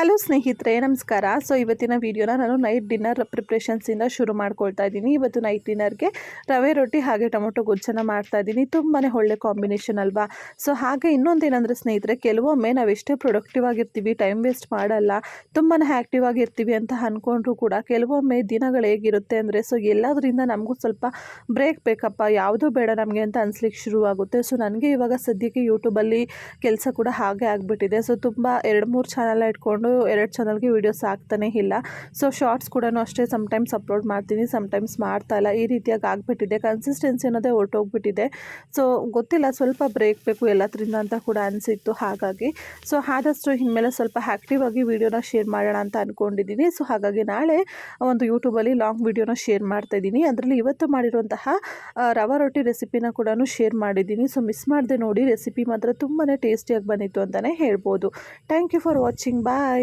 Hello ಸ್ನೇಹಿತರೆ, ನಮಸ್ಕಾರ. So ಇವತ್ತಿನ ವಿಡಿಯೋನ ನಾನು ನೈಟ್ ಡಿನ್ನರ್ ಪ್ರಿಪ್ರೇಷನ್ಸಿಂದ ಶುರು ಮಾಡ್ಕೊಳ್ತಾ ಇದ್ದೀನಿ. ಇವತ್ತು ನೈಟ್ ಡಿನ್ನರ್ಗೆ ರವೆ ರೊಟ್ಟಿ ಹಾಗೆ ಟೊಮೊಟೊ ಗೊಜ್ಜನ್ನು ಮಾಡ್ತಾ ಇದ್ದೀನಿ. ತುಂಬಾ ಒಳ್ಳೆ ಕಾಂಬಿನೇಷನ್ ಅಲ್ವಾ? ಸೊ ಹಾಗೆ ಇನ್ನೊಂದೇನೆಂದರೆ ಸ್ನೇಹಿತರೆ, ಕೆಲವೊಮ್ಮೆ ನಾವು ಎಷ್ಟೇ ಪ್ರೊಡಕ್ಟಿವ್ ಆಗಿರ್ತೀವಿ ಟೈಮ್ ವೇಸ್ಟ್ ಮಾಡಲ್ಲ ತುಂಬಾ ಆ್ಯಕ್ಟಿವ್ ಆಗಿರ್ತೀವಿ ಅಂತ ಅಂದ್ಕೊಂಡ್ರೂ ಕೂಡ ಕೆಲವೊಮ್ಮೆ ದಿನಗಳು ಹೇಗಿರುತ್ತೆ ಅಂದರೆ ಸೊ ಎಲ್ಲದರಿಂದ ನಮಗೂ ಸ್ವಲ್ಪ ಬ್ರೇಕ್ ಬೇಕಪ್ಪ, ಯಾವುದೂ ಬೇಡ ನಮಗೆ ಅಂತ ಅನಿಸ್ಲಿಕ್ಕೆ ಶುರುವಾಗುತ್ತೆ. ಸೊ ನನಗೆ ಇವಾಗ ಸದ್ಯಕ್ಕೆ ಯೂಟ್ಯೂಬಲ್ಲಿ ಕೆಲಸ ಕೂಡ ಹಾಗೆ ಆಗಿಬಿಟ್ಟಿದೆ. ಸೊ ತುಂಬ ಎರಡು ಮೂರು ಚಾನಲ್ ಇಟ್ಕೊಂಡು ಎರಡು ಚಾನಲ್ಗೆ ವೀಡಿಯೋಸ್ ಆಗ್ತಾನೆ ಇಲ್ಲ. ಸೊ ಶಾರ್ಟ್ಸ್ ಕೂಡ ಅಷ್ಟೇ ಸಮ್ಟೈಮ್ಸ್ ಅಪ್ಲೋಡ್ ಮಾಡ್ತೀನಿ ಸಮ್ಟೈಮ್ಸ್ ಮಾಡ್ತಾ ಇಲ್ಲ. ಈ ರೀತಿಯಾಗಿ ಆಗಿಬಿಟ್ಟಿದೆ. ಕನ್ಸಿಸ್ಟೆನ್ಸಿ ಅನ್ನೋದೇ ಹೊರಟೋಗ್ಬಿಟ್ಟಿದೆ ಸೊ ಗೊತ್ತಿಲ್ಲ, ಸ್ವಲ್ಪ ಬ್ರೇಕ್ ಬೇಕು ಎಲ್ಲದರಿಂದ ಅಂತ ಕೂಡ ಅನಿಸಿತ್ತು ಹಾಗಾಗಿ. ಸೊ ಆದಷ್ಟು ಇನ್ಮೇಲೆ ಸ್ವಲ್ಪ ಆ್ಯಕ್ಟಿವ್ ಆಗಿ ವೀಡಿಯೋನ ಶೇರ್ ಮಾಡೋಣ ಅಂತ ಅಂದ್ಕೊಂಡಿದ್ದೀನಿ ಸೊ ಹಾಗಾಗಿ ನಾಳೆ ಒಂದು ಯೂಟ್ಯೂಬಲ್ಲಿ ಲಾಂಗ್ ವೀಡಿಯೋನ ಶೇರ್ ಮಾಡ್ತಾ ಇದ್ದೀನಿ. ಅದರಲ್ಲಿ ಇವತ್ತು ಮಾಡಿರುವಂತಹ ರವೆ ರವಾ ರೊಟ್ಟಿ ರೆಸಿಪಿನ ಕೂಡ ಶೇರ್ ಮಾಡಿದ್ದೀನಿ. ಸೊ ಮಿಸ್ ಮಾಡದೆ ನೋಡಿ ರೆಸಿಪಿ ಮಾತ್ರ ತುಂಬಾ ಟೇಸ್ಟಿಯಾಗಿ ಬಂದಿತ್ತು ಅಂತಲೇ ಹೇಳ್ಬೋದು. Thank you for watching bye